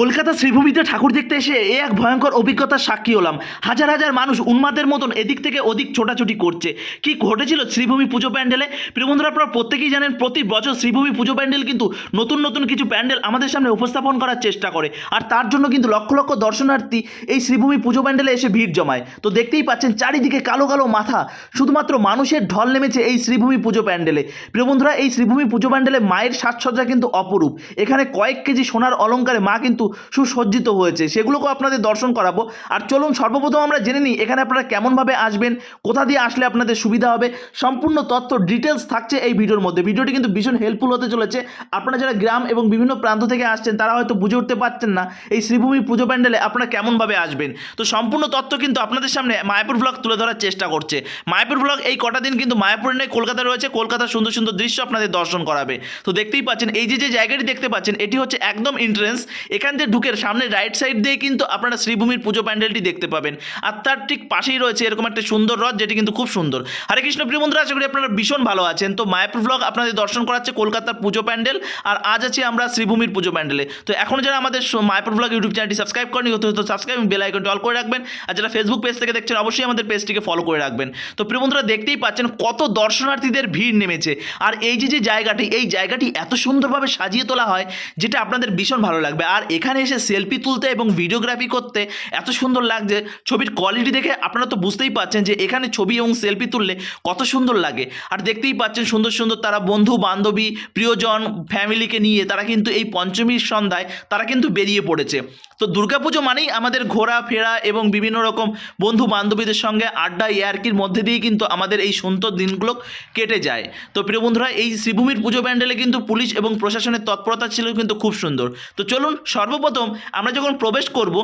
কলকাতা শ্রীভূমিতে ঠাকুর দেখতে এসে এ এক ভয়ঙ্কর অভিজ্ঞতার সাক্ষী হলাম। হাজার হাজার মানুষ উন্মাদের মতন এদিক থেকে ওদিক ছোটাছুটি করছে। কি ঘটেছিল শ্রীভূমি পুজো প্যান্ডেলে? প্রিয় বন্ধুরা আপনারা প্রত্যেকেই জানেন, প্রতি বছর শ্রীভূমি পুজো প্যান্ডেল কিন্তু নতুন নতুন কিছু প্যান্ডেল আমাদের সামনে উপস্থাপন করার চেষ্টা করে। আর তার জন্য কিন্তু লক্ষ লক্ষ দর্শনার্থী এই শ্রীভূমি পুজো প্যান্ডেলে এসে ভিড় জমায়। তো দেখতেই পাচ্ছেন, চারিদিকে কালো কালো মাথা। শুধুমাত্র মানুষের ঢল নেমেছে এই শ্রীভূমি পুজো প্যান্ডেলে। প্রিয় বন্ধুরা এই শ্রীভূমি পুজো প্যান্ডেলে মায়ের সাজসজ্জা কিন্তু অপরূপ। এখানে কয়েক কেজি সোনার অলঙ্কারে মা কিন্তু সুসজ্জিত হয়েছে। সেগুলোকেও আপনাদের দর্শন করাবো। আর চলুন, সর্বপ্রথম আমরা জেনে নিই, এখানে আপনারা কেমনভাবে আসবেন, কোথা দিয়ে আসলে আপনাদের সুবিধা হবে। সম্পূর্ণ তথ্য ডিটেলস থাকছে এই ভিডিওর মধ্যে। ভিডিওটি কিন্তু ভীষণ হেল্পফুল হতে চলেছে। আপনারা যারা গ্রাম এবং বিভিন্ন প্রান্ত থেকে আসছেন, তারা হয়তো বুঝে উঠতে পারছেন না এই শ্রীভূমি পুজো প্যান্ডেলে আপনারা কেমনভাবে আসবেন। তো সম্পূর্ণ তথ্য কিন্তু আপনাদের সামনে মায়াপুর ব্লগ তুলে ধরার চেষ্টা করছে। মায়াপুর ব্লগ এই কটা দিন কিন্তু মায়াপুরে নেই কলকাতা রয়েছে। কলকাতার সুন্দর সুন্দর দৃশ্য আপনাদের দর্শন করাবে। তো দেখতেই পাচ্ছেন, এই যে যে জায়গাটি দেখতে পাচ্ছেন, এটি হচ্ছে একদম এন্ট্রেন্স এখান থেকে ঢুকে সামনে রাইট সাইড দিয়ে কিন্তু আপনারা শ্রীভূমির পুজো প্যান্ডেলটি দেখতে পাবেন। আর তার ঠিক পাশেই রয়েছে এরকম একটা সুন্দর রথ, যেটি কিন্তু খুব সুন্দর। হরে কৃষ্ণ, প্রিয় বন্ধুরা, আশা করি আপনারা ভীষণ ভালো আছেন। তো মায়াপুর ব্লগ আপনাদের দর্শন করাচ্ছে কলকাতার পুজো প্যান্ডেল, আর আজ আছি আমরা শ্রীভূমির পুজো প্যান্ডেলে। তো এখন যারা আমাদের মায়াপুর ব্লগ ইউটিউব চ্যানেলটি সাবস্ক্রাইব করেনি হতো সাবস্ক্রাইব বেল আইকনটি অল করে রাখবেন। আর যারা ফেসবুক পেজ থেকে দেখছেন, অবশ্যই আমাদের পেজটিকে ফলো করে রাখবেন। তো প্রিয় বন্ধুরা, দেখতেই পাচ্ছেন কত দর্শনার্থীদের ভিড় নেমেছে। আর এই যে যে জায়গাটি, এই জায়গাটি এত সুন্দরভাবে সাজিয়ে তোলা হয়, যেটা আপনাদের ভীষণ ভালো লাগবে। আর এখানে এসে সেলফি তুলতে এবং ভিডিওগ্রাফি করতে এত সুন্দর লাগছে। ছবির কোয়ালিটি দেখে আপনারা তো বুঝতেই পারছেন যে এখানে ছবি এবং সেলফি তুললে কত সুন্দর লাগে। আর দেখতেই পাচ্ছেন সুন্দর সুন্দর তারা বন্ধু, বান্ধবী, প্রিয়জন ফ্যামিলিকে নিয়ে তারা কিন্তু এই পঞ্চমীর সন্ধ্যায় তারা কিন্তু বেরিয়ে পড়েছে। তো দুর্গাপুজো মানেই আমাদের ঘোরা, ফেরা এবং বিভিন্ন রকম বন্ধু বান্ধবীদের সঙ্গে আড্ডা, ইয়ার্কির মধ্যে দিয়ে কিন্তু আমাদের এই সুন্দর দিনগুলো কেটে যায়। তো প্রিয় বন্ধুরা, এই শ্রীভূমির পুজো প্যান্ডেলে কিন্তু পুলিশ এবং প্রশাসনের তৎপরতা ছিল কিন্তু খুব সুন্দর। তো চলুন সর্বপ্রথম আমরা যখন প্রবেশ করব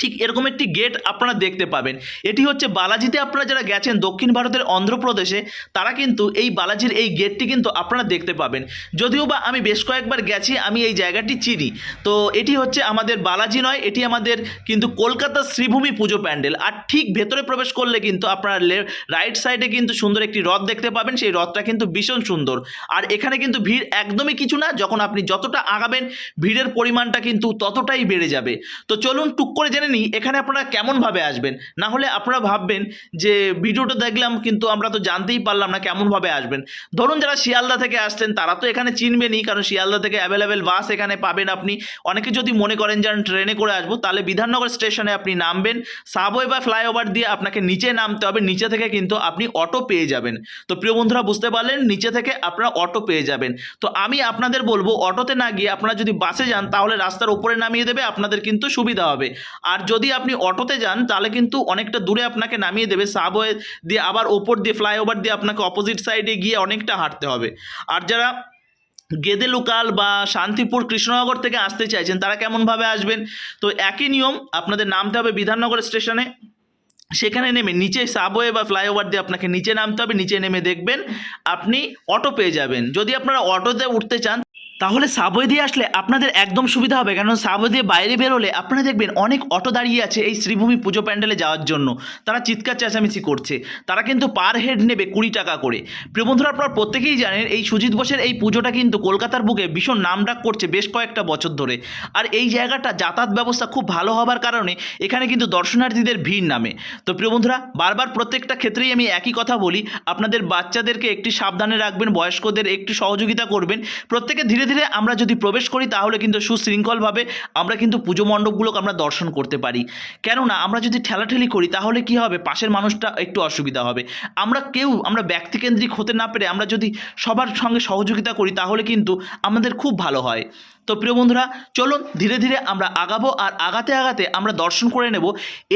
ঠিক এরকম একটি গেট আপনারা দেখতে পাবেন। এটি হচ্ছে বালাজিতে আপনারা যারা গেছেন দক্ষিণ ভারতের অন্ধ্রপ্রদেশে, তারা কিন্তু এই বালাজির এই গেটটি কিন্তু আপনারা দেখতে পাবেন। যদিও বা আমি বেশ কয়েকবার গেছি, আমি এই জায়গাটি চিনি। তো এটি হচ্ছে আমাদের বালাজি নয়, এটি আমাদের কিন্তু কলকাতার শ্রীভূমি পুজো প্যান্ডেল। আর ঠিক ভেতরে প্রবেশ করলে কিন্তু আপনারা রাইট সাইডে কিন্তু সুন্দর একটি রথ দেখতে পাবেন, সেই রথটা কিন্তু ভীষণ সুন্দর। আর এখানে কিন্তু ভিড় একদমই কিছু না, যখন আপনি যতটা আগাবেন, ভিড়ের পরিমাণটা কিন্তু ততটাই বেড়ে যাবে। তো চলুন টুক করে জেনে নিই, এখানে আপনারা কেমনভাবে আসবেন? না হলে আপনারা ভাববেন যে, ভিডিওটা দেখলাম কিন্তু আমরা তো জানতেই পারলাম না কেমনভাবে আসবেন। ধরুন যারা শিয়ালদা থেকে আসছেন, তারা তো এখানে চিনবেনই, কারণ শিয়ালদা থেকে অ্যাভেলেবেল বাস এখানে পাবেন আপনি। অনেকে যদি মনে করেন যে ট্রেনে করে আসব, তাহলে বিধাননগর স্টেশনে আপনি নামবেন। সাবওয়ে বা ফ্লাইওভার দিয়ে আপনাকে নিচে নামতে হবে। নিচে থেকে কিন্তু আপনি অটো পেয়ে যাবেন। তো প্রিয় বন্ধুরা, বুঝতে পারলেন? নিচে থেকে আপনারা অটো পেয়ে যাবেন। তো আমি আপনাদের বলব অটোতে না গিয়ে আপনারা যদি বাসে যান, তাহলে রাস্তার উপরে নামিয়ে দেবে, আপনাদের কিন্তু সুবিধা হবে। আর যদি আপনি অটোতে যান, তাহলে কিন্তু অনেকটা দূরে আপনাকে নামিয়ে দেবে। সাবওয়ে দিয়ে আবার ওপর দিয়ে, ফ্লাইওভার দিয়ে আপনাকে অপোজিট সাইডে গিয়ে অনেকটা হাঁটতে হবে। আর যারা গেদে লোকাল বা শান্তিপুর, কৃষ্ণনগর থেকে আসতে চাইছেন, তারা কেমনভাবে আসবেন? তো একই নিয়ম, আপনাদের নামতে হবে বিধাননগর স্টেশনে। সেখানে নেমে নিচে সাবওয়ে বা ফ্লাইওভার দিয়ে আপনাকে নিচে নামতে হবে, নিচে নেমে দেখবেন, আপনি অটো পেয়ে যাবেন। যদি আপনারা অটোতে উঠতে চান তাহলে সাবওয়ে দিয়ে আসলে আপনাদের একদম সুবিধা হবে। কারণ সাবওয়ে দিয়ে বাইরে বেরোলে আপনারা দেখবেন অনেক অটো দাঁড়িয়ে আছে এই শ্রীভূমি পুজো প্যান্ডেলে যাওয়ার জন্য। তারা চিৎকার চেঁচামেচি করছে। তারা কিন্তু পার হেড নেবে কুড়ি টাকা করে। প্রিয় বন্ধুরা, আপনারা প্রত্যেকেই জানেন এই সুজিত বোসের এই পুজোটা কিন্তু কলকাতার বুকে ভীষণ নামডাক করছে বেশ কয়েকটা বছর ধরে। আর এই জায়গাটা যাতায়াত ব্যবস্থা খুব ভালো হবার কারণে এখানে কিন্তু দর্শনার্থীদের ভিড় নামে। তো প্রিয় বন্ধুরা, বারবার প্রত্যেকটা ক্ষেত্রেই আমি একই কথা বলি। আপনাদের বাচ্চাদেরকে একটি সাবধানে রাখবেন, বয়স্কদের একটু সহযোগিতা করবেন। প্রত্যেকে ধীরে ধীরে ধীরে আমরা যদি প্রবেশ করি, তাহলে কিন্তু সুশৃঙ্খলভাবে আমরা কিন্তু পুজো মণ্ডপগুলোকে আমরা দর্শন করতে পারি। কেননা, আমরা যদি ঠেলাঠেলি করি, তাহলে কি হবে? পাশের মানুষটা একটু অসুবিধা হবে। আমরা কেউ, আমরা ব্যক্তিকেন্দ্রিক হতে না পেরে আমরা যদি সবার সঙ্গে সহযোগিতা করি, তাহলে কিন্তু আমাদের খুব ভালো হয়। তো প্রিয় বন্ধুরা, চলুন ধীরে ধীরে আমরা আগাবো আর আগাতে আগাতে আমরা দর্শন করে নেব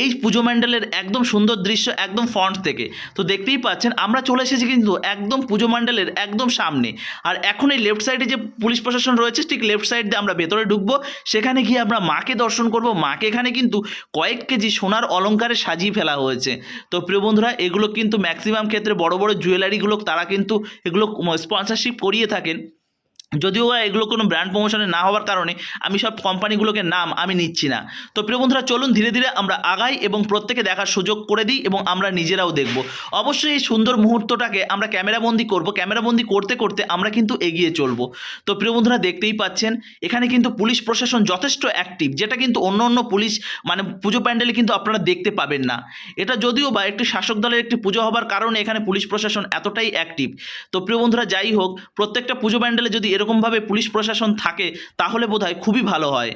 এই পুজো মণ্ডলের একদম সুন্দর দৃশ্য একদম ফ্রন্ট থেকে। তো দেখতেই পাচ্ছেন, আমরা চলে এসেছি কিন্তু একদম পুজো মণ্ডলের একদম সামনে। আর এখন এই লেফট সাইডে যে পুলিশ প্রশাসন রয়েছে, ঠিক লেফট সাইড দিয়ে আমরা ভেতরে ঢুকবো। সেখানে গিয়ে আমরা মাকে দর্শন করব। মাকে এখানে কিন্তু কয়েক কেজি সোনার অলংকারে সাজিয়ে ফেলা হয়েছে। তো প্রিয় বন্ধুরা, এগুলো কিন্তু ম্যাক্সিমাম ক্ষেত্রে বড় বড় জুয়েলারিগুলো তারা কিন্তু এগুলো স্পন্সরশিপ করিয়ে থাকেন। যদিও বা এগুলো কোনো ব্র্যান্ড প্রমোশনে না হওয়ার কারণে আমি সব কোম্পানিগুলোকে নাম আমি নিচ্ছি না। তো প্রিয় বন্ধুরা, চলুন ধীরে ধীরে আমরা আগাই এবং প্রত্যেকে দেখার সুযোগ করে দিই এবং আমরা নিজেরাও দেখব। অবশ্যই এই সুন্দর মুহূর্তটাকে আমরা ক্যামেরাবন্দি করব। ক্যামেরাবন্দি করতে করতে আমরা কিন্তু এগিয়ে চলবো। তো প্রিয় বন্ধুরা, দেখতেই পাচ্ছেন, এখানে কিন্তু পুলিশ প্রশাসন যথেষ্ট অ্যাক্টিভ যেটা কিন্তু অন্য অন্য পুলিশ মানে পুজো প্যান্ডেলে কিন্তু আপনারা দেখতে পাবেন না। এটা যদিও বা একটি শাসক দলের একটি পুজো হবার কারণে এখানে পুলিশ প্রশাসন এতটাই অ্যাক্টিভ তো প্রিয় বন্ধুরা, যাই হোক, প্রত্যেকটা পুজো প্যান্ডেলে যদি এরকমভাবে পুলিশ প্রশাসন থাকে তাহলে বোধহয় খুবই ভালো হয়।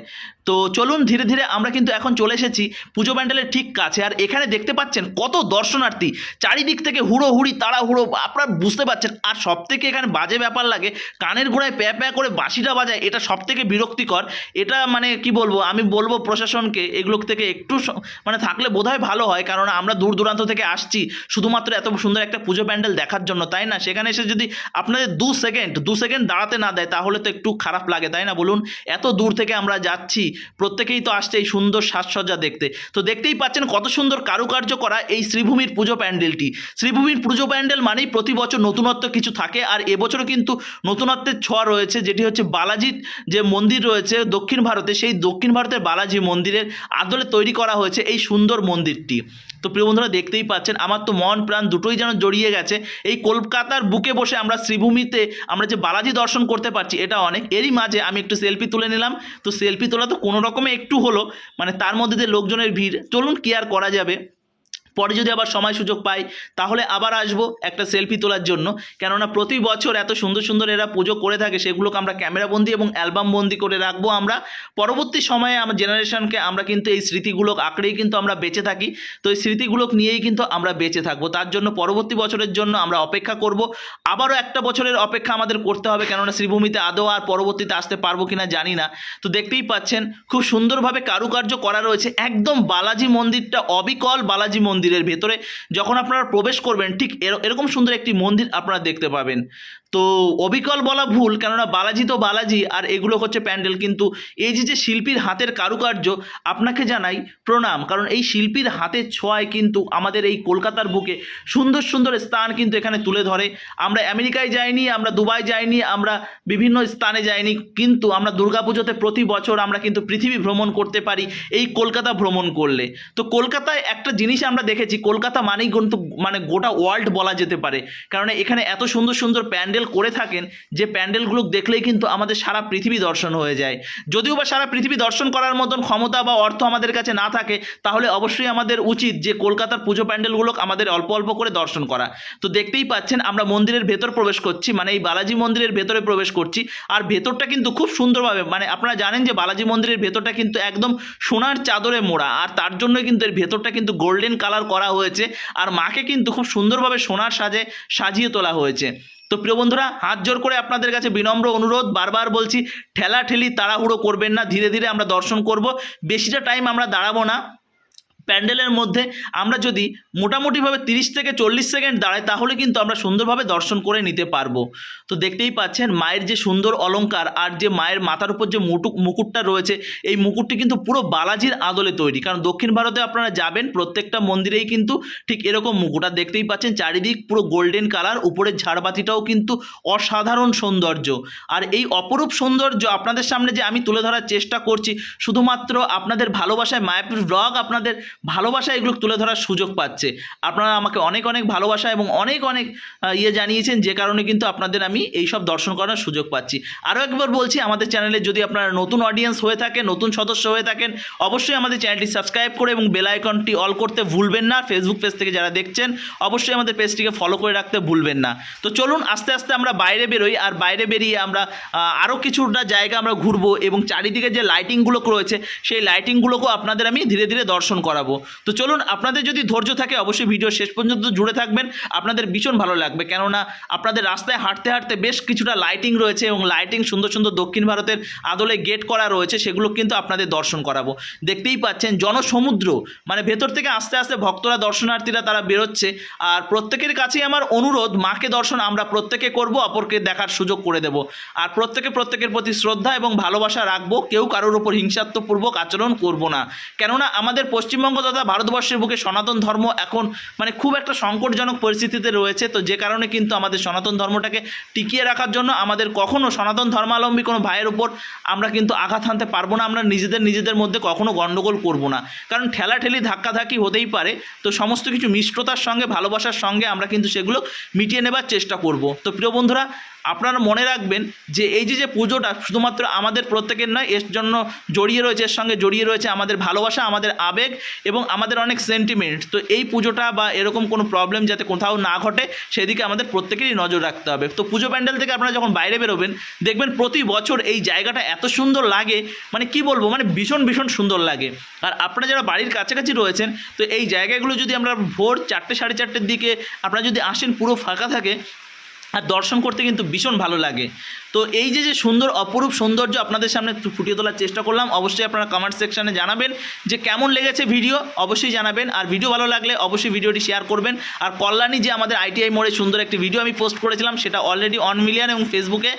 তো চলুন ধীরে ধীরে আমরা কিন্তু এখন চলে এসেছি পুজো প্যান্ডেলের ঠিক কাছে। আর এখানে দেখতে পাচ্ছেন কত দর্শনার্থী। চারিদিক থেকে হুড়ো হুড়ি তাড়া হুড়ো আপনারা বুঝতে পারছেন। আর সব থেকে এখানে বাজে ব্যাপার লাগে, কানের গোড়ায় প্যা প্যা করে বাঁশিটা বাজায়, এটা সব থেকে বিরক্তিকর। এটা মানে কি বলব, আমি বলব প্রশাসনকে এগুলো থেকে একটু মানে থাকলে বোধহয় ভালো হয়। কারণ আমরা দূর দূরান্ত থেকে আসছি, শুধুমাত্র এত সুন্দর একটা পুজো প্যান্ডেল দেখার জন্য, তাই না? সেখানে এসে যদি আপনাদের দু সেকেন্ড দু সেকেন্ড দাঁড়াতে না দেয়, তাহলে তো একটু খারাপ লাগে, তাই না বলুন? এত দূর থেকে আমরা যাচ্ছি প্রত্যেকেই তো আসছে এই সুন্দর সাজসজ্জা দেখতে। তো দেখতেই পাচ্ছেন কত সুন্দর কারুকার্য করা এই শ্রীভূমির পুজো প্যান্ডেলটি। শ্রীভূমির পুজো প্যান্ডেল মানেই প্রতি বছর নতুনত্ব কিছু থাকে, আর এবছরও কিন্তু নতুনত্বের ছোঁয়া রয়েছে, যেটি হচ্ছে বালাজির যে মন্দির রয়েছে দক্ষিণ ভারতে, সেই দক্ষিণ ভারতের বালাজি মন্দিরের আদলে তৈরি করা হয়েছে এই সুন্দর মন্দিরটি। তো প্রিয় বন্ধুরা, দেখতেই পাচ্ছেন, আমার তো মন প্রাণ দুটোই যেন জড়িয়ে গেছে। এই কলকাতার বুকে বসে আমরা শ্রীভূমিতে আমরা যে বালাজি দর্শন করতে পারছি, এটা অনেক। এরই মাঝে আমি একটু সেলফি তুলে নিলাম। তো সেলফি তোলা তো কোনো রকমে একটু হলো মানে তার মধ্যে যে লোকজনের ভিড়, চলুন কি আর করা যাবে? পরে যদি আবার সময় সুযোগ পাই, তাহলে আবার আসব একটা সেলফি তোলার জন্য। কেননা প্রতি বছর এত সুন্দর সুন্দর এরা পুজো করে থাকে, সেগুলোকে আমরা ক্যামেরাবন্দি এবং অ্যালবাম বন্দি করে রাখব আমরা। পরবর্তী সময়ে আমার জেনারেশনকে আমরা কিন্তু এই স্মৃতিগুলো আঁকড়েই কিন্তু আমরা বেঁচে থাকি। তো এই স্মৃতিগুলো নিয়েই কিন্তু আমরা বেঁচে থাকব। তার জন্য পরবর্তী বছরের জন্য আমরা অপেক্ষা করব। আবারও একটা বছরের অপেক্ষা আমাদের করতে হবে, কেননা শ্রীভূমিতে আদৌ আর পরবর্তীতে আসতে পারব কিনা জানি না। তো দেখতেই পাচ্ছেন, খুব সুন্দরভাবে কারুকার্য করা রয়েছে। একদম বালাজি মন্দিরটা অবিকল বালাজি মন্দিরের ভেতরে, যখন আপনারা প্রবেশ করবেন, ঠিক এর- এরকম সুন্দর একটি মন্দির আপনারা দেখতে পাবেন। তো অবিকল বলা ভুল, কেননা বালাজি তো বালাজি, আর এগুলো হচ্ছে প্যান্ডেল। কিন্তু এই যে যে শিল্পীর হাতের কারুকার্য, আপনাকে জানাই প্রণাম। কারণ এই শিল্পীর হাতের ছোঁয়ায় কিন্তু আমাদের এই কলকাতার বুকে সুন্দর সুন্দর স্থান কিন্তু এখানে তুলে ধরে। আমরা আমেরিকায় যাইনি, আমরা দুবাই যাইনি, আমরা বিভিন্ন স্থানে যাইনি, কিন্তু আমরা দুর্গাপুজোতে প্রতি বছর আমরা কিন্তু পৃথিবী ভ্রমণ করতে পারি, এই কলকাতা ভ্রমণ করলে। তো কলকাতায় একটা জিনিস আমরা দেখেছি, কলকাতা মানেই কিন্তু মানে গোটা ওয়ার্ল্ড বলা যেতে পারে। কারণ এখানে এত সুন্দর সুন্দর প্যান্ডেল করে থাকেন, যে প্যান্ডেলগুলো দেখলেই কিন্তু আমাদের সারা পৃথিবী দর্শন হয়ে যায়। যদিও বা সারা পৃথিবী দর্শন করার মতন ক্ষমতা বা অর্থ আমাদের কাছে না থাকে, তাহলে অবশ্যই আমাদের উচিত যে কলকাতার পুজো প্যান্ডেলগুলো আমাদের অল্প অল্প করে দর্শন করা। তো দেখতেই পাচ্ছেন, আমরা মন্দিরের ভেতর প্রবেশ করছি মানে এই বালাজি মন্দিরের ভেতরে প্রবেশ করছি। আর ভেতরটা কিন্তু খুব সুন্দরভাবে মানে আপনারা জানেন যে বালাজি মন্দিরের ভেতরটা কিন্তু একদম সোনার চাদরে মোড়া, আর তার জন্য কিন্তু এর ভেতরটা কিন্তু গোল্ডেন কালার করা হয়েছে। আর মাকে কিন্তু খুব সুন্দরভাবে সোনার সাজে সাজিয়ে তোলা হয়েছে। তো প্রিয় বন্ধুরা, হাত জোর করে আপনাদের কাছে বিনম্র অনুরোধ, বারবার বলছি ঠেলা ঠেলি তাড়াহুড়ো করবেন না, ধীরে ধীরে আমরা দর্শন করব। বেশিটা টাইম আমরা দাঁড়াবো না। প্যান্ডেলের মধ্যে আমরা যদি মোটামুটিভাবে তিরিশ থেকে চল্লিশ সেকেন্ড দাঁড়াই, তাহলে কিন্তু আমরা সুন্দরভাবে দর্শন করে নিতে পারব। তো দেখতেই পাচ্ছেন, মায়ের যে সুন্দর অলংকার আর যে মায়ের মাথার উপর যে মুটুক মুকুটটা রয়েছে, এই মুকুটটি কিন্তু পুরো বালাজির আদলে তৈরি। কারণ দক্ষিণ ভারতে আপনারা যাবেন, প্রত্যেকটা মন্দিরেই কিন্তু ঠিক এরকম মুকুট। আর দেখতেই পাচ্ছেন, চারিদিক পুরো গোল্ডেন কালার উপরের ঝাড়বাতিটাও কিন্তু অসাধারণ সৌন্দর্য। আর এই অপরূপ সৌন্দর্য আপনাদের সামনে যে আমি তুলে ধরার চেষ্টা করছি, শুধুমাত্র আপনাদের ভালোবাসায় মায়াপুর ব্লগ আপনাদের ভালোবাসা এগুলো তুলে ধরার সুযোগ পাচ্ছে। আপনারা আমাকে অনেক অনেক ভালোবাসা এবং অনেক অনেক ইয়ে জানিয়েছেন যে কারণে কিন্তু আপনাদের আমি এই সব দর্শন করার সুযোগ পাচ্ছি। আরও একবার বলছি, আমাদের চ্যানেলে যদি আপনারা নতুন অডিয়েন্স হয়ে থাকেন, নতুন সদস্য হয়ে থাকেন, অবশ্যই আমাদের চ্যানেলটি সাবস্ক্রাইব করে এবং বেল আইকনটি অল করতে ভুলবেন না। ফেসবুক পেজ থেকে যারা দেখছেন, অবশ্যই আমাদের পেজটিকে ফলো করে রাখতে ভুলবেন না। তো চলুন, আস্তে আস্তে আমরা বাইরে বেরোই আর বাইরে বেরিয়ে আমরা আরও কিছুটা জায়গা আমরা ঘুরবো এবং চারিদিকে যে লাইটিংগুলো রয়েছে, সেই লাইটিংগুলোকেও আপনাদের আমি ধীরে ধীরে দর্শন করাবো। তো চলুন, আপনাদের যদি ধৈর্য থাকে, অবশ্যই ভিডিও শেষ পর্যন্ত জুড়ে থাকবেন। আপনাদের ভীষণ ভালো লাগবে। কেননা, আপনাদের রাস্তায় হাঁটতে হাঁটতে বেশ কিছুটা লাইটিং রয়েছে এবং লাইটিং সুন্দর সুন্দর দক্ষিণ ভারতের আদলে গেট করা রয়েছে, সেগুলো কিন্তু আপনাদের দর্শন করাবো। দেখতেই পাচ্ছেন, জনসমুদ্র মানে ভেতর থেকে আস্তে আস্তে ভক্তরা, দর্শনার্থীরা তারা বেরোচ্ছে। আর প্রত্যেকের কাছেই আমার অনুরোধ, মাকে দর্শন আমরা প্রত্যেকে করব, অপরকে দেখার সুযোগ করে দেব। আর প্রত্যেকে প্রত্যেকের প্রতি শ্রদ্ধা এবং ভালোবাসা রাখব, কেউ কারোর উপর হিংসাত্মপূর্বক আচরণ করব না। কেননা, আমাদের পশ্চিমবঙ্গ পশ্চিমবঙ্গ তথা ভারতবর্ষের বুকে সনাতন ধর্ম এখন মানে খুব একটা সংকটজনক পরিস্থিতিতে রয়েছে। তো যে কারণে কিন্তু আমাদের সনাতন ধর্মটাকে টিকিয়ে রাখার জন্য আমাদের কখনো সনাতন ধর্মাবলম্বী কোনো ভাইয়ের উপর আমরা কিন্তু আঘাত হানতে পারব না, আমরা নিজেদের নিজেদের মধ্যে কখনো গণ্ডগোল করব না। কারণ ঠেলাঠেলি ধাক্কাধাক্কি হতেই পারে, তো সমস্ত কিছু মিষ্টতার সঙ্গে, ভালোবাসার সঙ্গে আমরা কিন্তু সেগুলো মিটিয়ে নেবার চেষ্টা করব। তো প্রিয় বন্ধুরা, আপনারা মনে রাখবেন যে এই যে যে পুজোটা শুধুমাত্র আমাদের প্রত্যেকের নয়, এর জন্য জড়িয়ে রয়েছে, এর সঙ্গে জড়িয়ে রয়েছে আমাদের ভালোবাসা, আমাদের আবেগ এবং আমাদের অনেক সেন্টিমেন্ট তো এই পুজোটা বা এরকম কোনো প্রবলেম যাতে কোথাও না ঘটে, সেদিকে আমাদের প্রত্যেকেরই নজর রাখতে হবে। তো পুজো প্যান্ডেল থেকে আপনারা যখন বাইরে বেরোবেন, দেখবেন প্রতি বছর এই জায়গাটা এত সুন্দর লাগে মানে কি বলব মানে ভীষণ ভীষণ সুন্দর লাগে। আর আপনারা যারা বাড়ির কাছাকাছি রয়েছেন, তো এই জায়গাগুলো যদি আমরা ভোর চারটে, সাড়ে চারটের দিকে আপনারা যদি আসেন, পুরো ফাঁকা থাকে আর দর্শন করতে কিন্তু ভীষণ ভালো লাগে। তো এই যে যে সুন্দর, অপরূপ সৌন্দর্য আপনাদের সামনে ফুটিয়ে তোলার চেষ্টা করলাম, অবশ্যই আপনারা কমেন্ট সেকশানে জানাবেন যে কেমন লেগেছে ভিডিও অবশ্যই জানাবেন। আর ভিডিও ভালো লাগলে অবশ্যই ভিডিওটি শেয়ার করবেন। আর কল্যাণী যে আমাদের আইটিআই মোড়ে সুন্দর একটি ভিডিও আমি পোস্ট করেছিলাম, সেটা অলরেডি অন মিলিয়ন এবং ফেসবুকে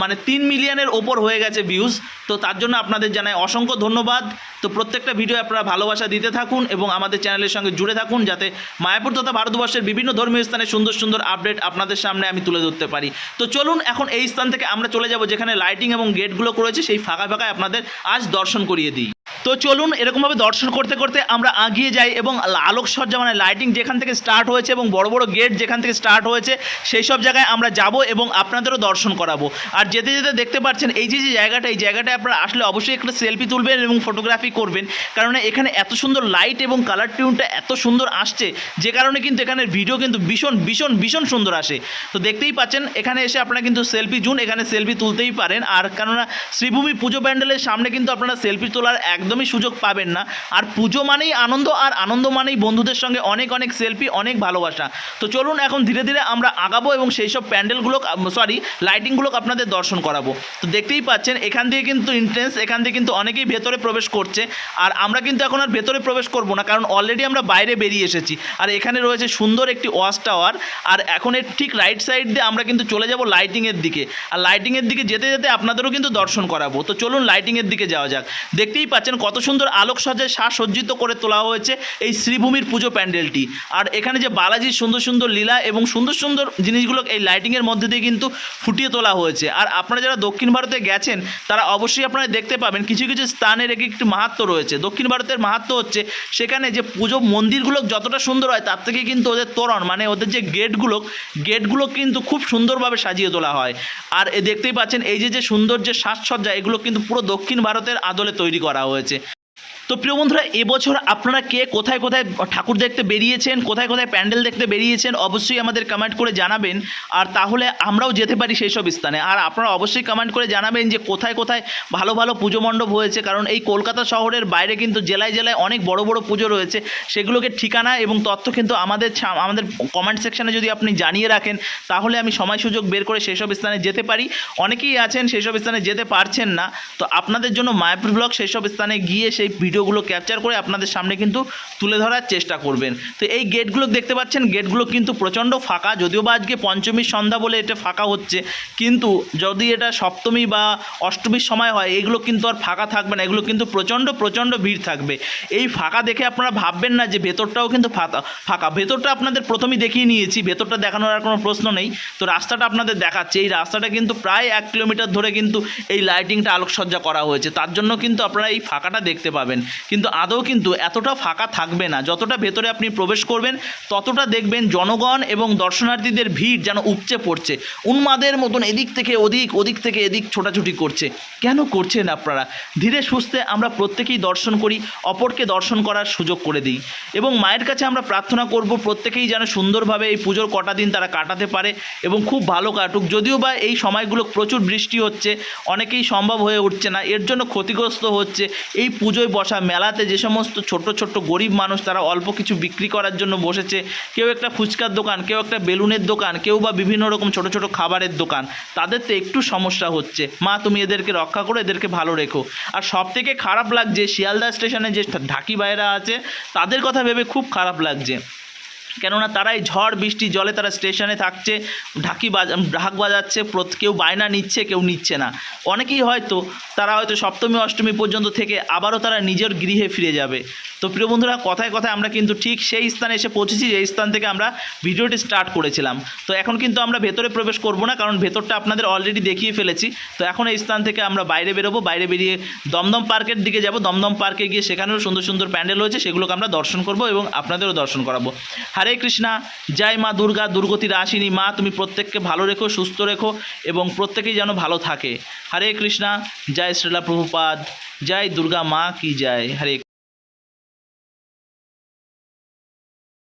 মানে তিন মিলিয়নের ওপর হয়ে গেছে ভিউজ তো তার জন্য আপনাদের জানাই অসংখ্য ধন্যবাদ। তো প্রত্যেকটা ভিডিও আপনারা ভালোবাসা দিতে থাকুন এবং আমাদের চ্যানেলের সঙ্গে জুড়ে থাকুন যাতে মায়াপুর তথা ভারতবর্ষের বিভিন্ন ধর্মীয় স্থানে সুন্দর সুন্দর আপডেট আপনাদের সামনে আমি তুলে ধরতে পারি। তো চলুন এখন এই স্থান থেকে আমরা চলে যাব যেখানে লাইটিং এবং গেটগুলো করেছে, সেই ফাঁকা ফাঁকায় আপনাদের আজ দর্শন করিয়ে দিই। তো চলুন এরকমভাবে দর্শন করতে করতে আমরা আগিয়ে যাই এবং আলোকসজ্জা মানে লাইটিং যেখান থেকে স্টার্ট হয়েছে এবং বড় বড় গেট যেখান থেকে স্টার্ট হয়েছে, সেই সব জায়গায় আমরা যাব এবং আপনাদেরও দর্শন করাবো। আর যেতে যেতে দেখতে পাচ্ছেন, এই যে যে জায়গাটা, এই জায়গাটায় আপনারা আসলে অবশ্যই একটা সেলফি তুলবেন এবং ফটোগ্রাফি করবেন কারণ এখানে এত সুন্দর লাইট এবং কালার টিউনটা এত সুন্দর আসছে, যে কারণে কিন্তু এখানের ভিডিও কিন্তু ভীষণ ভীষণ ভীষণ সুন্দর আসে। তো দেখতেই পাচ্ছেন, এখানে এসে আপনারা কিন্তু সেলফি জুন, এখানে সেলফি তুলতেই পারেন। আর কেননা শ্রীভূমি পুজো প্যান্ডেলের সামনে কিন্তু আপনারা সেলফি তোলার একদমই সুযোগ পাবেন না। আর পুজো মানেই আনন্দ, আর আনন্দ মানেই বন্ধুদের সঙ্গে অনেক অনেক সেলফি অনেক ভালোবাসা। তো চলুন এখন ধীরে ধীরে আমরা আগাবো এবং সেই সব প্যান্ডেলগুলো সরি লাইটিংগুলো আপনাদের দর্শন করাবো। তো দেখতেই পাচ্ছেন, এখান দিয়ে কিন্তু ইন্ট্রেন্স এখান দিয়ে কিন্তু অনেকেই ভেতরে প্রবেশ করছে। আর আমরা কিন্তু এখন আর ভেতরে প্রবেশ করব না, কারণ অলরেডি আমরা বাইরে বেরিয়ে এসেছি। আর এখানে রয়েছে সুন্দর একটি ওয়াচ টাওয়ার, আর এখন এর ঠিক রাইট সাইড দিয়ে আমরা কিন্তু চলে যাব লাইটিংয়ের দিকে। আর লাইটিংয়ের দিকে যেতে যেতে আপনাদেরও কিন্তু দর্শন করাবো। তো চলুন লাইটিংয়ের দিকে যাওয়া যাক। দেখতেই পাচ্ছেন কত সুন্দর আলোকসজ্জায় সাজসজ্জিত করে তোলা হয়েছে এই শ্রীভূমির পুজো প্যান্ডেলটি। আর এখানে যে বালাজির সুন্দর সুন্দর লীলা এবং সুন্দর সুন্দর জিনিসগুলো এই লাইটিংয়ের মধ্যে দিয়ে কিন্তু ফুটিয়ে তোলা হয়েছে। আর আপনারা যারা দক্ষিণ ভারতে গেছেন, তারা অবশ্যই আপনারা দেখতে পাবেন কিছু কিছু স্থানের এক একটি মাহাত্ম রয়েছে। দক্ষিণ ভারতের মাহাত্ম হচ্ছে, সেখানে যে পুজো মন্দিরগুলো যতটা সুন্দর হয়, তার থেকে কিন্তু ওদের তোরণ মানে ওদের যে গেটগুলো গেটগুলো কিন্তু খুব সুন্দরভাবে সাজিয়ে তোলা হয়। আর এ দেখতেই পাচ্ছেন, এই যে যে সুন্দর যে সাজসজ্জা, এগুলো কিন্তু পুরো দক্ষিণ ভারতের আদলে তৈরি করা হয়েছে। তো প্রিয় বন্ধুরা, এবছর আপনারা কে কোথায় কোথায় ঠাকুর দেখতে বেরিয়েছেন, কোথায় কোথায় প্যান্ডেল দেখতে বেরিয়েছেন, অবশ্যই আমাদের কমেন্ট করে জানাবেন। আর তাহলে আমরাও যেতে পারি সেই সব স্থানে। আর আপনারা অবশ্যই কমেন্ট করে জানাবেন যে কোথায় কোথায় ভালো ভালো পুজো মণ্ডপ হয়েছে, কারণ এই কলকাতা শহরের বাইরে কিন্তু জেলায় জেলায় অনেক বড় বড় পুজো রয়েছে। সেগুলোকে ঠিকানা এবং তথ্য কিন্তু আমাদের আমাদের কমেন্ট সেকশনে যদি আপনি জানিয়ে রাখেন, তাহলে আমি সময় সুযোগ বের করে সেই সব স্থানে যেতে পারি। অনেকেই আছেন, সেই সব স্থানে যেতে পারছেন না। তো আপনাদের জন্য মায়াপুর ব্লগ সেই সব স্থানে গিয়ে সেই ভিডিওগুলো ক্যাপচার করে আপনাদের সামনে কিন্তু তুলে ধরার চেষ্টা করবেন। তো এই গেটগুলো দেখতে পাচ্ছেন গেটগুলো কিন্তু প্রচণ্ড ফাঁকা, যদিও বা আজকে পঞ্চমীর সন্ধ্যা বলে এটা ফাঁকা হচ্ছে, কিন্তু যদি এটা সপ্তমী বা অষ্টমীর সময় হয়, এগুলো কিন্তু আর ফাঁকা থাকবে না, এগুলো কিন্তু প্রচণ্ড প্রচণ্ড ভিড় থাকবে। এই ফাঁকা দেখে আপনারা ভাববেন না যে ভেতরটাও কিন্তু ফাঁকা ফাঁকা। ভেতরটা আপনাদের প্রথমেই দেখিয়ে নিয়েছি, ভেতরটা দেখানোর আর কোনো প্রশ্ন নেই। তো রাস্তাটা আপনাদের দেখাচ্ছে, এই রাস্তাটা কিন্তু প্রায় এক কিলোমিটার ধরে কিন্তু এই লাইটিংটা আলোকসজ্জা করা হয়েছে। তার জন্য কিন্তু আপনারা এই ফাঁকাটা দেখতে পাবেন। কিন্তু আদৌ কিন্তু এতটা ফাঁকা থাকবে না। যতটা ভেতরে আপনি প্রবেশ করবেন, ততটা দেখবেন জনগণ এবং দর্শনার্থীদের ভিড় যেন উপচে পড়ছে। উন্মাদের মতন এদিক থেকে ওদিক ওদিক থেকে এদিক ছোটাছুটি করছে। কেন করছেন আপনারা? ধীরে সুস্থে আমরা প্রত্যেকেই দর্শন করি, অপরকে দর্শন করার সুযোগ করে দিই। এবং মায়ের কাছে আমরা প্রার্থনা করব, প্রত্যেকেই যেন সুন্দরভাবে এই পুজোর কটা দিন তারা কাটাতে পারে এবং খুব ভালো কাটুক। যদিও বা এই সময়গুলো প্রচুর বৃষ্টি হচ্ছে, অনেকেই সম্ভব হয়ে উঠছে না, এর জন্য ক্ষতিগ্রস্ত হচ্ছে এই পুজোয় বসা মেলাতে যে সমস্ত ছোট ছোট গরিব মানুষ তারা অল্প কিছু বিক্রি করার জন্য বসেছে, কেউ একটা ফুচকার দোকান, কেউ একটা বেলুনের দোকান, কেউ বা বিভিন্ন রকম ছোট ছোট খাবারের দোকান, তাদের তো একটু সমস্যা হচ্ছে। মা, তুমি এদেরকে রক্ষা করো, এদেরকে ভালো রেখো। আর সব থেকে খারাপ লাগছে, শিয়ালদা স্টেশনে যে ঢাকি বাইরা আছে, তাদের কথা ভেবে খুব খারাপ লাগছে। কেননা তারাই ঝড়, বৃষ্টি, জলে তারা স্টেশনে থাকছে, ঢাকি বাজা, ঢাক বাজাচ্ছে কেউ বায়না নিচ্ছে, কেউ নিচ্ছে না। অনেকেই হয়তো, তারা হয়তো সপ্তমী, অষ্টমী পর্যন্ত থেকে আবারও তারা নিজের গৃহে ফিরে যাবে। তো প্রিয় বন্ধুরা, কথায় কথায় আমরা কিন্তু ঠিক সেই স্থানে এসে পৌঁছেছি যেই স্থান থেকে আমরা ভিডিওটি স্টার্ট করেছিলাম। তো এখন কিন্তু আমরা ভেতরে প্রবেশ করব না, কারণ ভেতরটা আপনাদের অলরেডি দেখিয়ে ফেলেছি। তো এখন এই স্থান থেকে আমরা বাইরে বেরোবো, বাইরে বেরিয়ে দমদম পার্কের দিকে যাব। দমদম পার্কে গিয়ে সেখানেও সুন্দর সুন্দর প্যান্ডেল রয়েছে, সেগুলোকে আমরা দর্শন করব এবং আপনাদেরও দর্শন করাবো। হরে কৃষ্ণা, জয় মা দুর্গা, দুর্গতি রাশিনী, মা তুমি প্রত্যেককে ভালো রেখো, সুস্থ রেখো এবং প্রত্যেকেই যেন ভালো থাকে। হরে কৃষ্ণা, জয় শ্রীলা প্রভুপাদ, জয় দুর্গা মা কি জয়। হরে